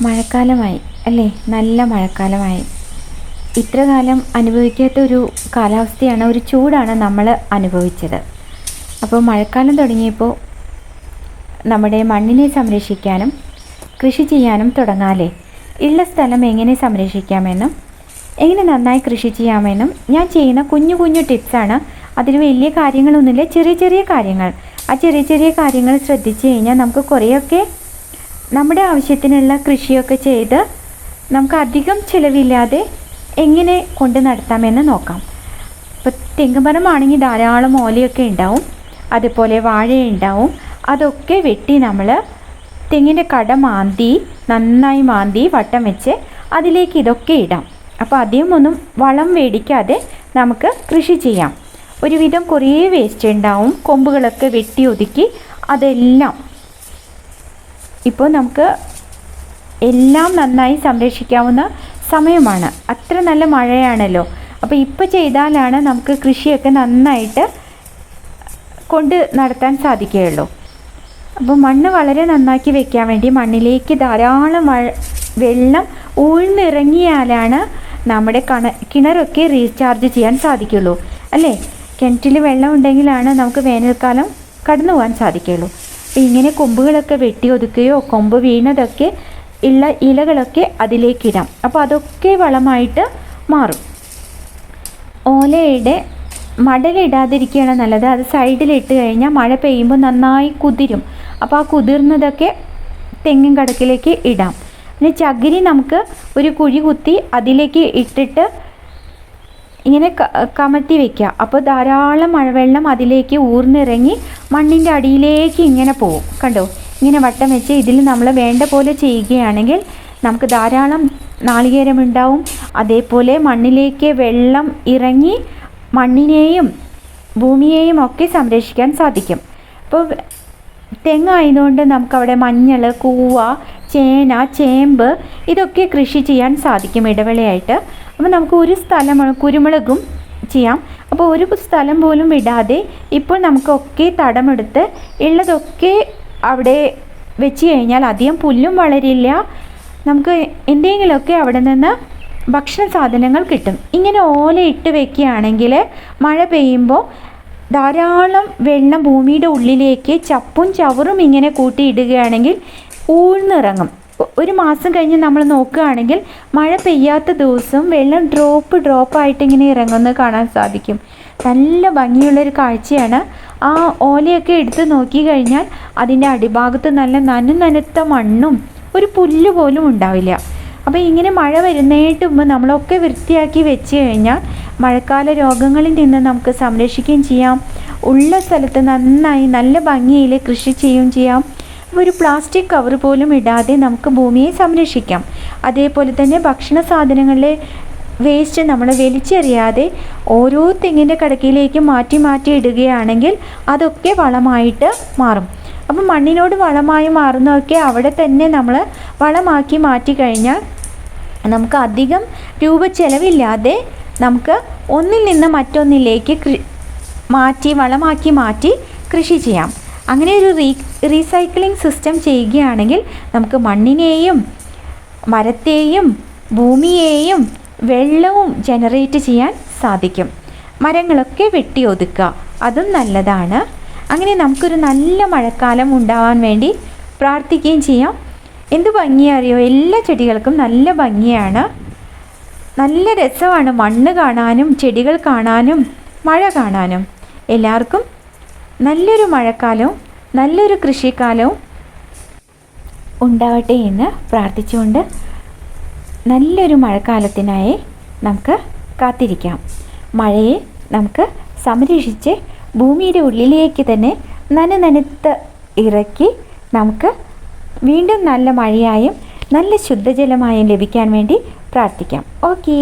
മഴക്കാലമായി അല്ലേ? നല്ല മഴക്കാലമായി. ഇത്ര കാലം അനുഭവിക്കാത്ത ഒരു കാലാവസ്ഥയാണ് ഒരു ചൂടാണ് നമ്മൾ അനുഭവിച്ചത്. അപ്പോൾ മഴക്കാലം തുടങ്ങിയപ്പോൾ നമ്മുടെ മണ്ണിനെ സംരക്ഷിക്കാനും കൃഷി ചെയ്യാനും തുടങ്ങാലേ ഉള്ള സ്ഥലം എങ്ങനെ സംരക്ഷിക്കാമെന്നും എങ്ങനെ നന്നായി കൃഷി ചെയ്യാമെന്നും ഞാൻ ചെയ്യുന്ന കുഞ്ഞു കുഞ്ഞു ടിപ്സാണ്. അതിന് വലിയ കാര്യങ്ങളൊന്നുമില്ല ചെറിയ ചെറിയ കാര്യങ്ങൾ. ആ ചെറിയ ചെറിയ കാര്യങ്ങൾ ശ്രദ്ധിച്ചു കഴിഞ്ഞാൽ നമുക്ക് കുറേയൊക്കെ നമ്മുടെ ആവശ്യത്തിനുള്ള കൃഷിയൊക്കെ ചെയ്ത് നമുക്ക് അധികം ചിലവില്ലാതെ എങ്ങനെ കൊണ്ട് നടത്താമെന്ന് നോക്കാം. ഇപ്പോൾ തെങ്ങുമരമാണെങ്കിൽ ധാരാളം ഓലയൊക്കെ ഉണ്ടാവും. അതുപോലെ വാഴയുണ്ടാവും അതൊക്കെ വെട്ടി നമ്മൾ തെങ്ങിന്റെ കട മാന്തി നന്നായി മാന്തി വട്ടം വെച്ച് അതിലേക്ക് ഇതൊക്കെ ഇടാം. അപ്പോൾ അധികം ഒന്നും വളം മേടിക്കാതെ നമുക്ക് കൃഷി ചെയ്യാം. ഒരുവിധം കുറേ വേസ്റ്റ് ഉണ്ടാവും. കൊമ്പുകളൊക്കെ വെട്ടി ഒതുക്കി അതെല്ലാം ഇപ്പോൾ നമുക്ക് എല്ലാം നന്നായി സംരക്ഷിക്കാവുന്ന സമയമാണ്. അത്ര നല്ല മഴയാണല്ലോ. അപ്പോൾ ഇപ്പോൾ ചെയ്താലാണ് നമുക്ക് കൃഷിയൊക്കെ നന്നായിട്ട് കൊണ്ട് നടത്താൻ സാധിക്കുകയുള്ളൂ. അപ്പോൾ മണ്ണ് വളരെ നന്നാക്കി വെക്കാൻ വേണ്ടി മണ്ണിലേക്ക് ധാരാളം വെള്ളം ഊഴ്ന്നിറങ്ങിയാലാണ് നമ്മുടെ കണ കിണറൊക്കെ റീചാർജ് ചെയ്യാൻ സാധിക്കുള്ളൂ അല്ലേ? കിണറ്റിൽ വെള്ളം ഉണ്ടെങ്കിലാണ് നമുക്ക് വേനൽക്കാലം കടന്നു പോകാൻ അപ്പോൾ ഇങ്ങനെ കൊമ്പുകളൊക്കെ വെട്ടി ഒതുക്കുകയോ കൊമ്പ് വീണതൊക്കെ ഉള്ള ഇലകളൊക്കെ അതിലേക്കിടാം. അപ്പോൾ അതൊക്കെ വളമായിട്ട് മാറും. ഓലയുടെ മടലിടാതിരിക്കുകയാണ് നല്ലത്. അത് സൈഡിലിട്ട് കഴിഞ്ഞാൽ മഴ പെയ്യുമ്പോൾ നന്നായി കുതിരും. അപ്പോൾ ആ കുതിർന്നതൊക്കെ തെങ്ങിൻ കടക്കിലേക്ക് ഇടാം. പിന്നെ ചകിരി നമുക്ക് ഒരു കുഴി കുത്തി അതിലേക്ക് ഇട്ടിട്ട് ഇങ്ങനെ ക- കമഴ്ത്തി വെക്കുക അപ്പോൾ ധാരാളം മഴവെള്ളം അതിലേക്ക് ഊർന്നിറങ്ങി മണ്ണിന്റെ അടിയിലേക്ക് ഇങ്ങനെ പോകും കണ്ടോ? ഇങ്ങനെ വട്ടം വെച്ച് ഇതിൽ നമ്മൾ വേണ്ട പോലെ ചെയ്യുകയാണെങ്കിൽ നമുക്ക് ധാരാളം നാളികേരം ഉണ്ടാവും. അതേപോലെ മണ്ണിലേക്ക് വെള്ളം ഇറങ്ങി മണ്ണിനെയും ഭൂമിയെയും ഒക്കെ സംരക്ഷിക്കാൻ സാധിക്കും. അപ്പോൾ തെങ്ങായതുകൊണ്ട് നമുക്കവിടെ മഞ്ഞൾ കൂവ ചേന ചേമ്പ് ഇതൊക്കെ കൃഷി ചെയ്യാൻ സാധിക്കും ഇടവേളയായിട്ട്. അപ്പോൾ നമുക്ക് ഒരു സ്ഥലം കുരുമുളകും ചെയ്യാം. അപ്പോൾ ഒരു സ്ഥലം പോലും വിടാതെ ഇപ്പോൾ നമുക്കൊക്കെ തടമെടുത്ത് ഉള്ളതൊക്കെ അവിടെ വെച്ച് കഴിഞ്ഞാൽ അധികം പുല്ലും വളരില്ല. നമുക്ക് എന്തെങ്കിലുമൊക്കെ അവിടെ നിന്ന് ഭക്ഷണ സാധനങ്ങൾ കിട്ടും. ഇങ്ങനെ ഓല ഇട്ട് വെക്കുകയാണെങ്കിൽ മഴ പെയ്യുമ്പോൾ ധാരാളം വെള്ളം ഭൂമിയുടെ ഉള്ളിലേക്ക് ചപ്പും ചവറും ഇങ്ങനെ കൂട്ടിയിടുകയാണെങ്കിൽ ഊഴ്ന്നിറങ്ങും ഒരു മാസം കഴിഞ്ഞ് നമ്മൾ നോക്കുകയാണെങ്കിൽ മഴ പെയ്യാത്ത ദിവസം വെള്ളം ഡ്രോപ്പ് ഡ്രോപ്പ് ആയിട്ട് ഇങ്ങനെ ഇറങ്ങുന്നത് കാണാൻ സാധിക്കും. നല്ല ഭംഗിയുള്ളൊരു കാഴ്ചയാണ്. ആ ഓലയൊക്കെ എടുത്ത് നോക്കി കഴിഞ്ഞാൽ അതിന്റെ അടിഭാഗത്ത് നല്ല നനു നനുത്ത മണ്ണും ഒരു പുല്ല് പോലും ഉണ്ടാവില്ല. അപ്പോൾ ഇങ്ങനെ മഴ വരുന്നതിന് മുമ്പ് നമ്മളൊക്കെ വൃത്തിയാക്കി വെച്ച് കഴിഞ്ഞാൽ മഴക്കാല രോഗങ്ങളിൽ നിന്ന് നമുക്ക് സംരക്ഷിക്കുകയും ചെയ്യാം. ഉള്ള സ്ഥലത്ത് നന്നായി നല്ല ഭംഗിയിൽ കൃഷി ചെയ്യുകയും ചെയ്യാം. ഒരു പ്ലാസ്റ്റിക് കവർ പോലും ഇടാതെ നമുക്ക് ഭൂമിയെ സംരക്ഷിക്കാം. അതേപോലെ തന്നെ ഭക്ഷണ സാധനങ്ങളിലെ വേസ്റ്റ് നമ്മൾ വലിച്ചെറിയാതെ ഓരോ തെങ്ങിന്റെ കടക്കിലേക്ക് മാറ്റി മാറ്റി ഇടുകയാണെങ്കിൽ അതൊക്കെ വളമായിട്ട് മാറും. അപ്പം മണ്ണിനോട് വളമായി മാറുന്നതൊക്കെ അവിടെ തന്നെ നമ്മൾ വളമാക്കി മാറ്റി കഴിഞ്ഞാൽ നമുക്ക് അധികം രൂപ ചെലവില്ലാതെ നമുക്ക് ഒന്നിൽ നിന്ന് മറ്റൊന്നിലേക്ക് മാറ്റി വളമാക്കി മാറ്റി കൃഷി ചെയ്യാം. അങ്ങനെ ഒരു റീ റീസൈക്ലിംഗ് സിസ്റ്റം ചെയ്യുകയാണെങ്കിൽ നമുക്ക് മണ്ണിനെയും മരത്തെയും ഭൂമിയെയും വെള്ളവും ജനറേറ്റ് ചെയ്യാൻ സാധിക്കും. മരങ്ങളൊക്കെ വെട്ടി ഒതുക്കുക അതും നല്ലതാണ്. അങ്ങനെ നമുക്കൊരു നല്ല മഴക്കാലം ഉണ്ടാവാൻ വേണ്ടി പ്രാർത്ഥിക്കുകയും ചെയ്യാം. എന്ത് ഭംഗിയറിയോ? എല്ലാ ചെടികൾക്കും നല്ല ഭംഗിയാണ്. നല്ല രസമാണ് മണ്ണ് കാണാനും ചെടികൾ കാണാനും മഴ കാണാനും. എല്ലാവർക്കും നല്ലൊരു മഴക്കാലവും നല്ലൊരു കൃഷിക്കാലവും ഉണ്ടാവട്ടെ എന്ന് പ്രാർത്ഥിച്ചുകൊണ്ട് നല്ലൊരു മഴക്കാലത്തിനായി നമുക്ക് കാത്തിരിക്കാം മഴയെ നമുക്ക് സംരക്ഷിച്ച് ഭൂമിയുടെ ഉള്ളിലേക്ക് തന്നെ നനനനുത്ത് ഇറക്കി നമുക്ക് വീണ്ടും നല്ല മഴയായും നല്ല ശുദ്ധജലമായും ലഭിക്കാൻ വേണ്ടി പ്രാർത്ഥിക്കാം ഓക്കേ